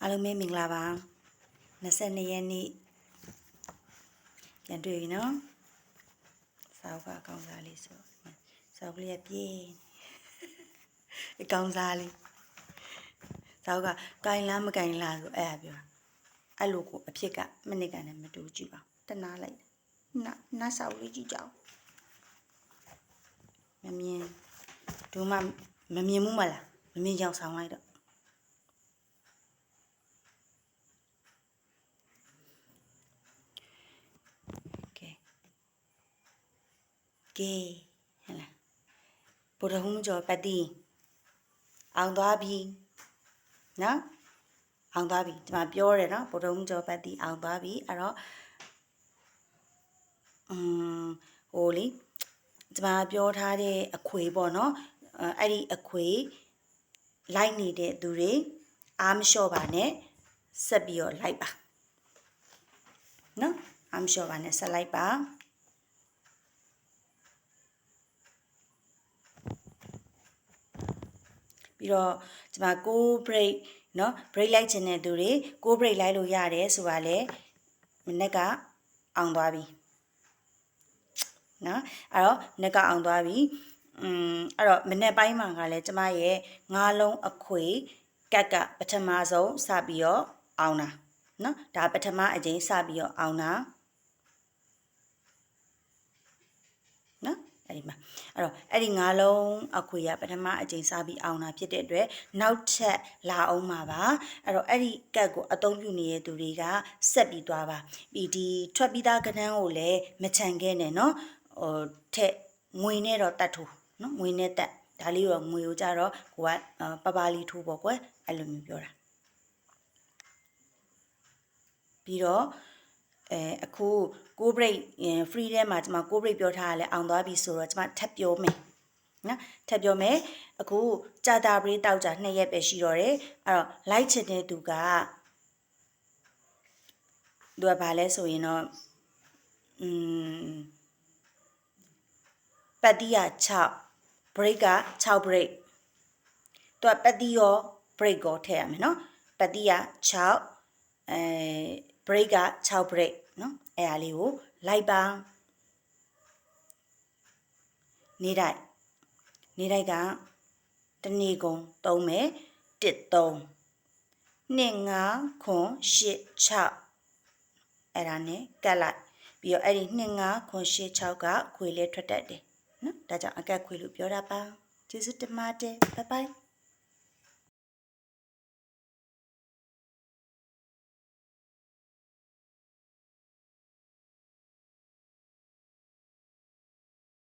အားလုံးပဲမင်္ဂလာပါ22ရက်နေ့ပြန်တွေ့ပြီနော်စောက်ကအကောင်းစားလေးဆိုစောက်ကလေးကပြေးအကောင်းစားလေးစောက်ကကင်လားမကင်လားဆိုအဲ့ဒါပြောအဲ့လိုကိုအဖြစ်ကမနစ်ကနဲ့မတူကြည့်ပါတနာလိုက်နာနာစောက်လေးကြည့်ကြအောင်မမြင်ဒုမမမြင်မှုမလားမမြင်ကြောင်ဆောင်လိုက်တော့ ကဲ ကဲဟဲ့လားဘုရားဟုံးကျော်ပတ်တီအောင်သွားပြီနော်အောင်သွားပြီဒီမှာပြောတယ်နော်ဘုရားဟုံးကျော်ပတ်တီအောင်သွားပြီအဲ့တော့อืมဟိုလေဒီမှာပြောထားတဲ့အခွေပေါ့နော်အဲ့ဒီအခွေလိုက်နေတဲ့သူတွေအားမလျှော့ပါနဲ့ဆက်ပြီးတော့လိုက်ပါနော်အားမလျှော့ပါနဲ့ဆက်လိုက်ပါ ပြီးတော့ဒီမှာ6 break เนาะ break လိုက်ခြင်းတဲ့သူတွေ6 break လိုက်လို့ရတယ်ဆိုတာလေမနေ့ကအောင်သွားပြီနော်အဲ့တော့မနေ့ကအောင်သွားပြီอืมအဲ့တော့မနေ့ပိုင်းမှာကလည်းကျမရဲ့ငါးလုံးအခွေကက်ကပထမဆုံးစပြီးတော့အောင်တာနော်ဒါပထမအကြိမ်စပြီးတော့အောင်တာနော် အဲ့ဒီမှာအဲ့တော့အဲ့ဒီငါးလုံးအခွေရပထမအကြိမ်စပြီးအောင်တာဖြစ်တဲ့အတွက်နောက်ထပ်လာအောင်မှာပါအဲ့တော့အဲ့ဒီကက်ကိုအသုံးပြုနေတဲ့သူတွေကဆက်ပြီးသွားပါပြီးဒီထွက်ပြီးသားကဏ္ဍကိုလည်းမချန်ခဲ့နဲ့နော်ဟိုထက်ငွေနဲ့တော့တတ်ထိုးနော်ငွေနဲ့တက်ဒါလေးတော့ငွေကိုကြတော့ကိုကပပလေးထိုးပေါ့ကွယ်အဲ့လိုမျိုးပြောတာပြီးတော့ အဲအခုကို break free ထဲမှာကျွန်မကို break ပြောထားရလဲအောင်သွားပြီဆိုတော့ကျွန်မထပ်ပြောမယ်နော်ထပ်ပြောမယ်အခုကြာတာပရိတောက်ကြ2ရက်ပဲရှိတော့တယ်အဲ့တော့ like ချင်တဲ့သူကသူကဘာလဲဆိုရင်တော့อืมပတ်တိယ6 break က6 break သူကပတ်တိရော break ကိုထည့်ရမယ်နော်ပတ်တိယ6အဲ break က6 break နော်အဲ့ဒါလေးကိုလိုက်ပါနေတိုက်နေတိုက်ကတနေ့ကုန်သုံးမယ်1 3 2 5ခွန်8 6အဲ့ဒါနဲ့ကတ်လိုက်ပြီးတော့အဲ့ဒီ2 5ခွန်8 6ကခွေလေးထွက်တတ်တယ်နော်ဒါကြောင့်အကက်ခွေလို့ပြောတာပါကျေးဇူးတင်ပါတယ်ဘိုင်ဘိုင်